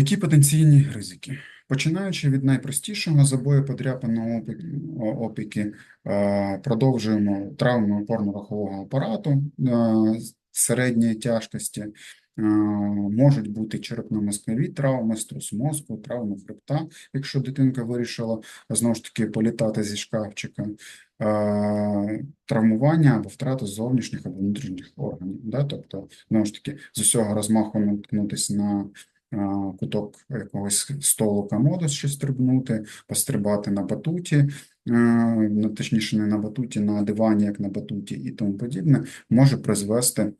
Які потенційні ризики? Починаючи від найпростішого забою подряпаного опі- опіки, е, продовжуємо травми опорно-рухового апарату е, середньої тяжкості, е, можуть бути черепно-мозкові травми, струс мозку, травми хребта, якщо дитинка вирішила знову ж таки політати зі шкафчика, травмування або втрата зовнішніх або внутрішніх органів. Тобто, знову ж таки, з усього розмаху наткнутися на куток якогось столу комоду, щось стрибнути, пострибати на батуті, ну, точніше, не на батуті, на дивані, як на батуті і тому подібне, може призвести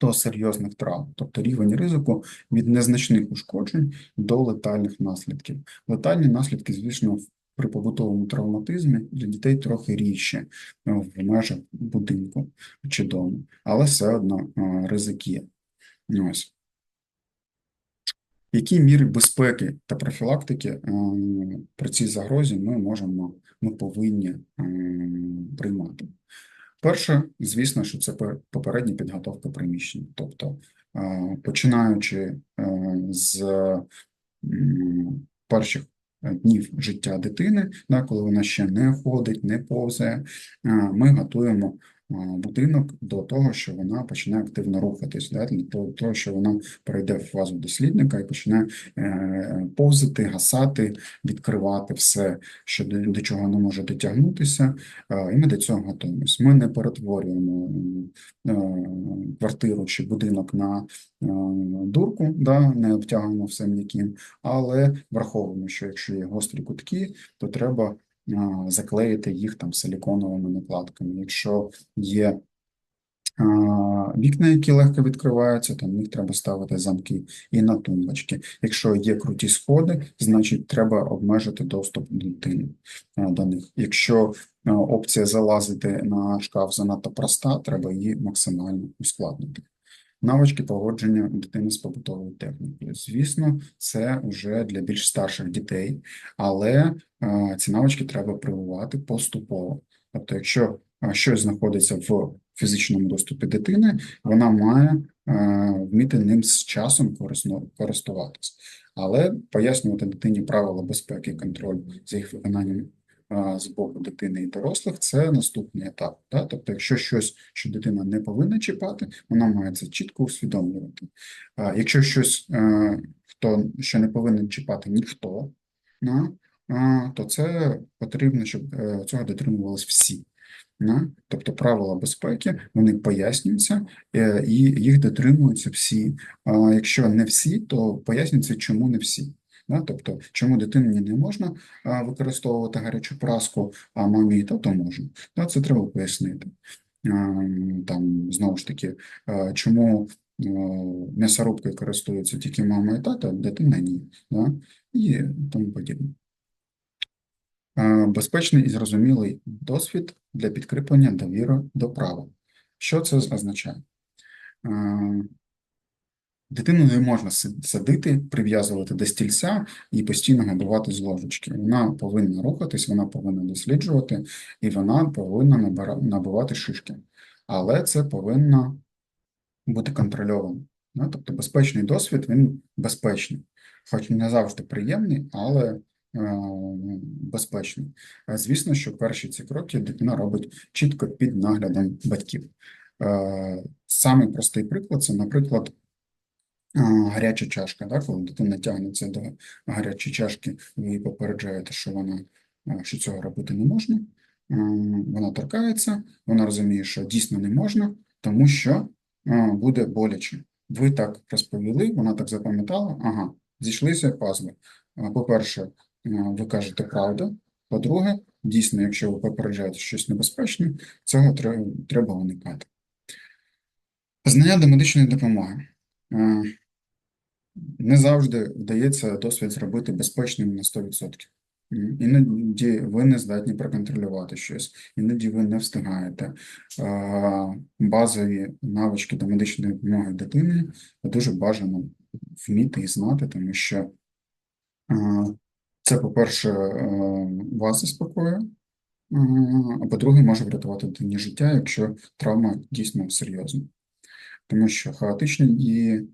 до серйозних травм, тобто рівень ризику від незначних ушкоджень до летальних наслідків. Летальні наслідки, звісно, при побутовому травматизмі для дітей трохи рідше ну, в межах будинку чи дому, але все одно а, ризик є. Ось. Які міри безпеки та профілактики е, при цій загрозі ми можемо, ми повинні е, приймати? Перше, звісно, що це пе- попередня підготовка приміщень. Тобто, е, починаючи е, з перших днів життя дитини, коли вона ще не ходить, не повзає, е, ми готуємо будинок до того, що вона почне активно рухатись, да, для того, що вона перейде в фазу дослідника і почне е, повзати, гасати, відкривати все, що до, до чого не може дотягнутися, е, і ми до цього готуємось. Ми не перетворюємо е, квартиру чи будинок на е, дурку, да, не обтягуємо все м'яким, але враховуємо, що якщо є гострі кутки, то треба заклеїти їх там силіконовими накладками. Якщо є вікна, які легко відкриваються, то на них треба ставити замки і на тумбочки. Якщо є круті сходи, значить треба обмежити доступ дитини до них. Якщо опція залазити на шкаф занадто проста, треба її максимально ускладнити. Навички поводження дитини з побутовою технікою. Звісно, це вже для більш старших дітей, але е, ці навички треба прививати поступово. Тобто, якщо е, щось знаходиться в фізичному доступі дитини, вона має е, вміти ним з часом користуватися. Але пояснювати дитині правила безпеки і контроль за їх виконанням з боку дитини і дорослих це наступний етап. Да? Тобто, якщо щось, що дитина не повинна чіпати, вона має це чітко усвідомлювати. А, якщо щось, е, хто що не повинен чіпати ніхто, то це потрібно, щоб е, цього дотримувались всі. Тобто правила безпеки вони пояснюються е, і їх дотримуються всі. Якщо не всі, то пояснюється, чому не всі. Да? Тобто, чому дитині не можна використовувати гарячу праску, а мамі і тато можна. Да? Це треба пояснити. Там, знову ж таки, чому а, м'ясорубкою користуються тільки мама і тато, дитина ні. Да? І тому подібне. Безпечний і зрозумілий досвід для підкріплення довіри до права. Що це означає? Дитину не можна садити, прив'язувати до стільця і постійно годувати з ложечки. Вона повинна рухатись, вона повинна досліджувати, і вона повинна набивати шишки. Але це повинно бути контрольовано. Тобто безпечний досвід, він безпечний. Хоч не завжди приємний, але е, безпечний. Звісно, що перші ці кроки дитина робить чітко під наглядом батьків. Е, Самий простий приклад це, наприклад, гаряча чашка, да, коли дитина тягнеться до гарячої чашки, ви її попереджаєте, що вона що цього робити не можна. Вона торкається, вона розуміє, що дійсно не можна, тому що буде боляче. Ви так розповіли, вона так запам'ятала. Ага, зійшлися пазли. По-перше, ви кажете правду. По-друге, дійсно, якщо ви попереджаєте щось небезпечне, цього треба уникати. Знання до медичної допомоги. Не завжди вдається досвід зробити безпечним на 100%. Іноді ви не здатні проконтролювати щось, іноді ви не встигаєте. Базові навички до медичної допомоги дитини дуже бажано вміти і знати, тому що це, по-перше, е, вас заспокоює, а, по-друге, може врятувати дитині життя, якщо травма дійсно серйозна. Тому що хаотичні дії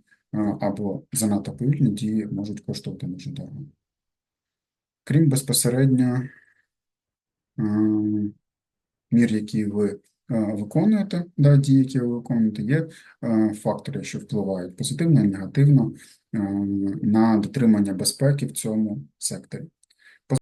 або занадто повільні дії можуть коштувати дуже дорого. Крім безпосередньо е, мір, які ви е, виконуєте, да, дії, які ви виконуєте, є е, фактори, що впливають позитивно і негативно е, на дотримання безпеки в цьому секторі.